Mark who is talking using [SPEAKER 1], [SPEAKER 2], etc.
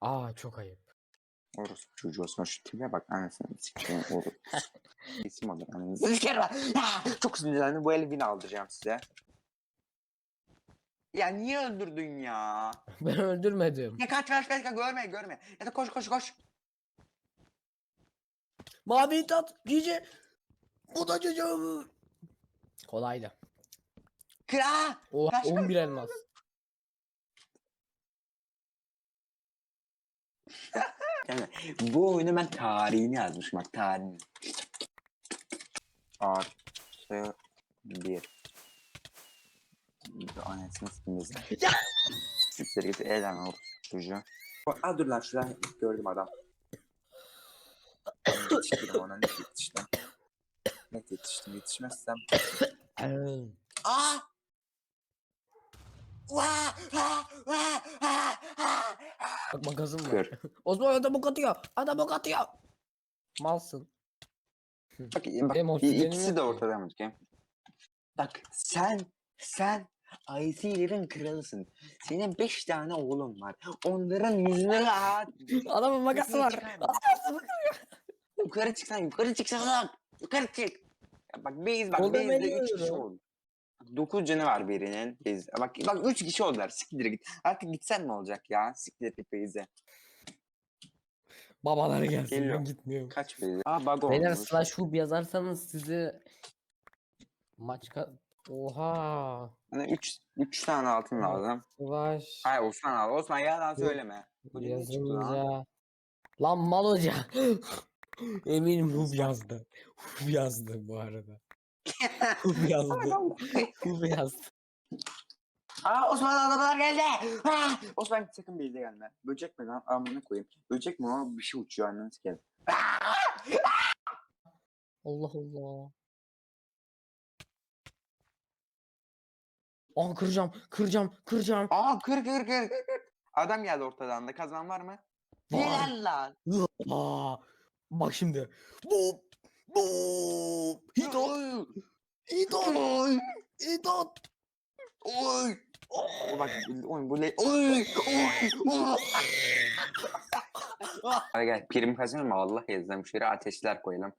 [SPEAKER 1] Aa çok ayıp.
[SPEAKER 2] Orası çocuğu olsun. Şu tipe bak anasını sikeyim oğlum. İsim olur anasını sikeyim. Ah, Çok sinirlendim. Bu elbini aldıracağım size. Ya niye öldürdün ya?
[SPEAKER 1] Ben öldürmedim.
[SPEAKER 2] Ya kaç kaç kaç kaç görme görme. Ya da koş koş koş.
[SPEAKER 1] Mavi tat cici. Bu da çocuğum. Kolaydı.
[SPEAKER 2] Kıra.
[SPEAKER 1] Oha
[SPEAKER 2] Kaç, kaç,
[SPEAKER 1] 11 elmas.
[SPEAKER 2] Bu oyunu ben tarihini yazmışım bak tarihini. Artı bir. Anasını sikeyim.
[SPEAKER 1] Ya!
[SPEAKER 2] Siktir git eğlen o çocuğu. Aa dur lan şurada gördüm adam. Yetiştim ona net yetiştim. Net yetiştim yetişmezsem. Aa! Vaa! Ha! Ha! Ha!
[SPEAKER 1] Bak makasım var.
[SPEAKER 2] Kır.
[SPEAKER 1] Osman adam ok atıyor. Adam ok atıyor. Malsın.
[SPEAKER 2] Bak, bak
[SPEAKER 1] Benim
[SPEAKER 2] ikisi de ortada mı? Bak sen sen IC'lerin kralısın. Senin beş tane oğlun var. Onların yüzüne at.
[SPEAKER 1] Adamın makası var.
[SPEAKER 2] çıkar
[SPEAKER 1] Adamın
[SPEAKER 2] Yukarı çıksan yukarı çıksan yukarı çık. Ya bak base bak
[SPEAKER 1] ben
[SPEAKER 2] base'de üç kişi
[SPEAKER 1] yiyorum.
[SPEAKER 2] oldu. Dokuz canı var birinin. Base. Bak bak üç kişi oldular. Siktir git. Artık gitsen ne olacak ya? Siktir git base'e.
[SPEAKER 1] Babaları gelsin
[SPEAKER 2] Geliyor.
[SPEAKER 1] ben gitmiyorum.
[SPEAKER 2] Kaç base? Aa bug
[SPEAKER 1] Beyler
[SPEAKER 2] olmuş.
[SPEAKER 1] slash hub yazarsanız sizi maç ka- Oha.
[SPEAKER 2] Hani üç, üç tane altın lazım.
[SPEAKER 1] Slash
[SPEAKER 2] Hayır Osman al. Osman yalan söyleme. Bu ne çıktı lan?
[SPEAKER 1] yazınca. Lan mal hoca. Eminim hub yazdı. Hub yazdı bu arada. Hub yazdı. hub yazdı.
[SPEAKER 2] Aa Osman adamlar geldi. Aa, Osman sakın base'e gelme. Böcek mi lan? Amına koyayım. Böcek mi o? Bir şey uçuyor ananı sikerim.
[SPEAKER 1] Allah Allah. Aa kıracağım, kıracağım, kıracağım.
[SPEAKER 2] Aa kır kır kır kır kır. Adam geldi ortadan da kazan var mı?
[SPEAKER 1] Var.
[SPEAKER 2] Helal lan.
[SPEAKER 1] Aa, bak şimdi. Bu, bu, hito,
[SPEAKER 2] Oy.
[SPEAKER 1] hito,
[SPEAKER 2] Oy.
[SPEAKER 1] hito.
[SPEAKER 2] Oy. O bak oyun bu ne? Oy. Oy. Oy. Hadi gel prim kazanır mı? Allah yazdım. Şuraya ateşler koyalım.